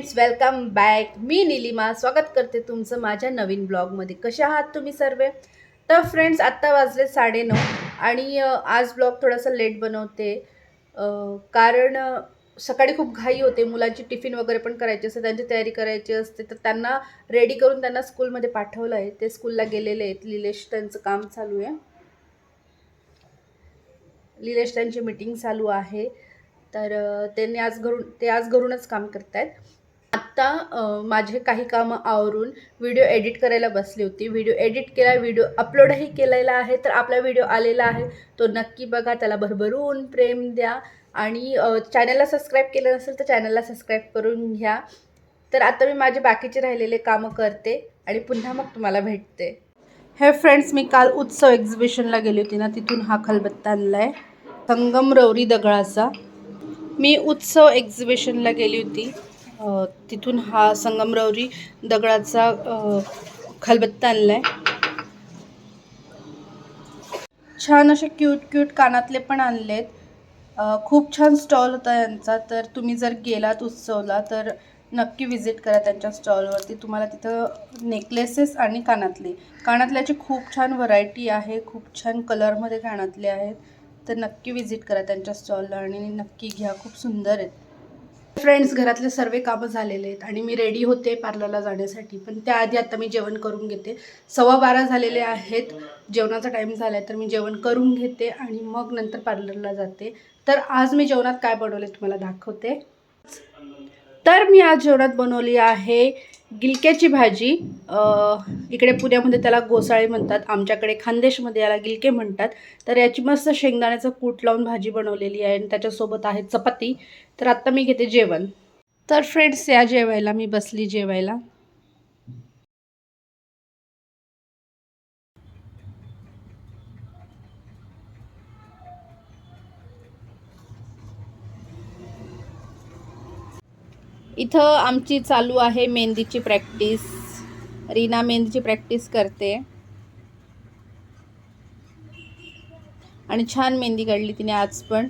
Friends welcome back मी निलिमा स्वागत करते तुमचं माझ्या नवीन ब्लॉगमध्ये. कसे आहात तुम्ही सर्व? तर फ्रेंड्स आत्ता वाजले साडेनऊ आणि आज ब्लॉग थोडासा लेट बनवते. कारण सकाळी खूप घाई होते. मुलांची टिफिन वगैरे पण करायची असते त्यांची तयारी करायची असते. तर त्यांना रेडी करून त्यांना स्कूलमध्ये पाठवलं आहे. ते स्कूलला गेलेले आहेत. लिलेश त्यांचं काम चालू आहे. लिलेश त्यांची मीटिंग चालू आहे. तर त्यांनी आज घरून ते आज घरूनच काम करत आहेत आत्ता माझे काही कामं आवरून व्हिडिओ एडिट करायला बसली होती. व्हिडिओ एडिट केला व्हिडिओ अपलोडही केलेला आहे तर आपला व्हिडिओ आलेला आहे. तो नक्की बघा त्याला भरभरून प्रेम द्या. आणि चॅनलला सबस्क्राईब केलं नसेल तर चॅनलला सबस्क्राईब करून घ्या. तर आता मी माझे बाकीचे राहिलेले कामं करते आणि पुन्हा मग तुम्हाला भेटते. हे फ्रेंड्स मी काल उत्सव एक्झिबिशनला गेली होती ना तिथून हा खलबत्ता आणला आहे संगमरवरी दगडाचा. मी उत्सव एक्झिबिशनला गेली होती. तिथून हा संगमरवरी दगडाचा खलबत्ता आणला आहे छान असे क्यूट क्यूट कानातले पण आणलेत. खूप छान स्टॉल होता यांचा. तर तुम्ही जर गेलात उत्सवला तर नक्की विजिट करा त्यांच्या स्टॉलवरती तुम्हाला तिथं नेकलेसेस आणि कानातले. कानातल्याची खूप छान व्हरायटी आहे. खूप छान कलरमध्ये कानातले आहेत. तर नक्की विजिट करा त्यांच्या स्टॉलला आणि नक्की घ्या. खूप सुंदर आहेत. फ्रेंड्स घरातले सर्व कामं झालेले आहेत आणि मी रेडी होते पार्लरला जाण्यासाठी. पण त्याआधी आता मी जेवण करून घेते. सव्वा बारा झालेले आहेत. जेवणाचा टाईम झाला आहे तर मी जेवण करून घेते आणि मग नंतर पार्लरला जाते. तर आज मी जेवणात काय बनवले तुम्हाला दाखवते. तर मी आज जेवणात बनवली आहे गिलक्याची भाजी इकडे पुण्यामध्ये त्याला गोसाळे म्हणतात आमच्याकडे खानदेशमध्ये याला गिलके म्हणतात. तर याची मस्त शेंगदाण्याचं कूट लावून भाजी बनवलेली आहे आणि त्याच्यासोबत आहे चपाती. तर आत्ता मी घेते जेवण. तर फ्रेंड्स या जेवायला मी बसली जेवायला. इथं आमची चालू आहे मेहंदीची प्रॅक्टिस. रीना मेहंदीची प्रॅक्टिस करते. आणि छान मेहंदी काढली तिने आज पण.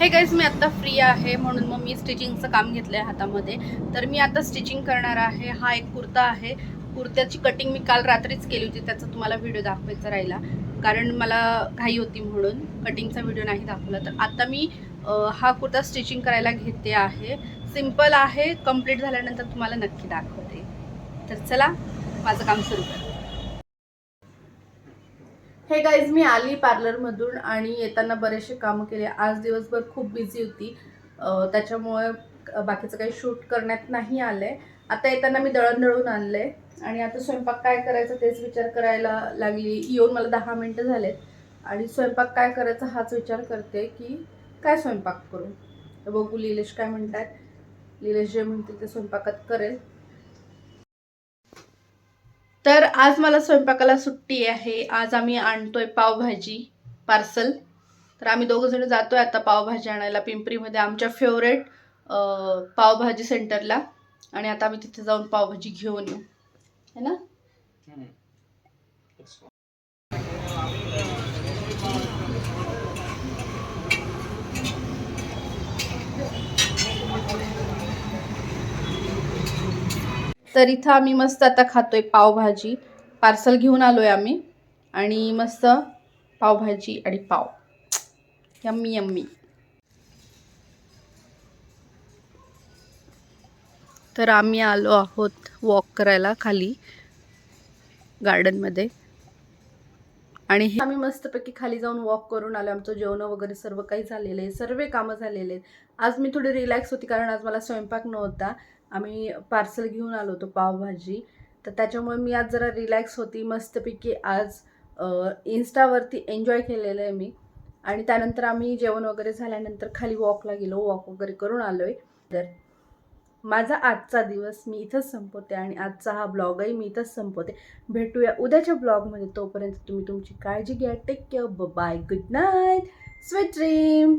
हे गाईज मी आत्ता फ्री आहे म्हणून मग मी स्टिचिंगचं काम घेतलं आहे हातामध्ये. तर मी आता स्टिचिंग करणार आहे. हा एक कुर्ता आहे. कुर्त्याची कटिंग मी काल रात्रीच केली होती. त्याचा तुम्हाला व्हिडिओ दाखवायचा राहिला. कारण मला घाई होती म्हणून कटिंगचा व्हिडिओ नाही दाखवला. तर आता मी हा कुर्ता स्टिचिंग करायला घेते आहे. सिंपल आहे. कंप्लीट झाल्यानंतर तुम्हाला नक्की दाखवते. तर चला माझं काम सुरू करा. हे गाईज मी आली पार्लरमधून आणि येताना बरेचसे कामं केले. आज दिवसभर खूप बिझी होती. त्याच्यामुळे बाकीचं काही शूट करण्यात नाही आलं आहे आता येताना मी दळण दळून आणलं आहे आणि आता स्वयंपाक काय करायचं तेच विचार करायला लागली. येऊन मला दहा मिनटं झालेत. आणि स्वयंपाक काय करायचा हाच विचार करते की काय स्वयंपाक करू? तर बघू लिलेश काय म्हणतात. लिलेश जे म्हणते ते स्वयंपाकात करेल. तर आज मला स्वयंपाकाला सुट्टी आहे. आज आम्ही आणतोय पावभाजी पार्सल. तर आम्ही दोघं जण जातोय आता पावभाजी आणायला पिंपरीमध्ये आमच्या फेवरेट पावभाजी सेंटरला आणि आता आम्ही तिथे जाऊन पावभाजी घेऊन येऊ. है ना? तर इथं आम्ही मस्त आता खातोय पावभाजी. पार्सल घेऊन आलोय आम्ही. आणि मस्त पावभाजी आणि पाव. Yummy yummy. तर आम्ही आलो आहोत वॉक करायला खाली. गार्डनमध्ये आणि हे आम्ही मस्तपैकी खाली जाऊन वॉक करून आलो. आमचं जेवण वगैरे सर्व काही झालेलं आहे. सर्व कामं झालेले आहेत. आज मी थोडी रिलॅक्स होती कारण आज मला स्वयंपाक नव्हता. आम्ही पार्सल घेऊन आलो होतो पावभाजी. तर त्याच्यामुळे मी आज जरा रिलॅक्स होती. मस्तपैकी आज इन्स्टावरती एन्जॉय केलेलं आहे मी. आणि त्यानंतर आम्ही जेवण वगैरे झाल्यानंतर खाली वॉकला गेलो. वॉक वगैरे करून आलो आहे तर माझा आजचा दिवस मी इथंच संपवते आणि आजचा हा ब्लॉगही मी इथंच संपवते. भेटूया उद्याच्या ब्लॉगमध्ये तोपर्यंत तुम्ही तुमची काळजी घ्या. Take care bye good night sweet dream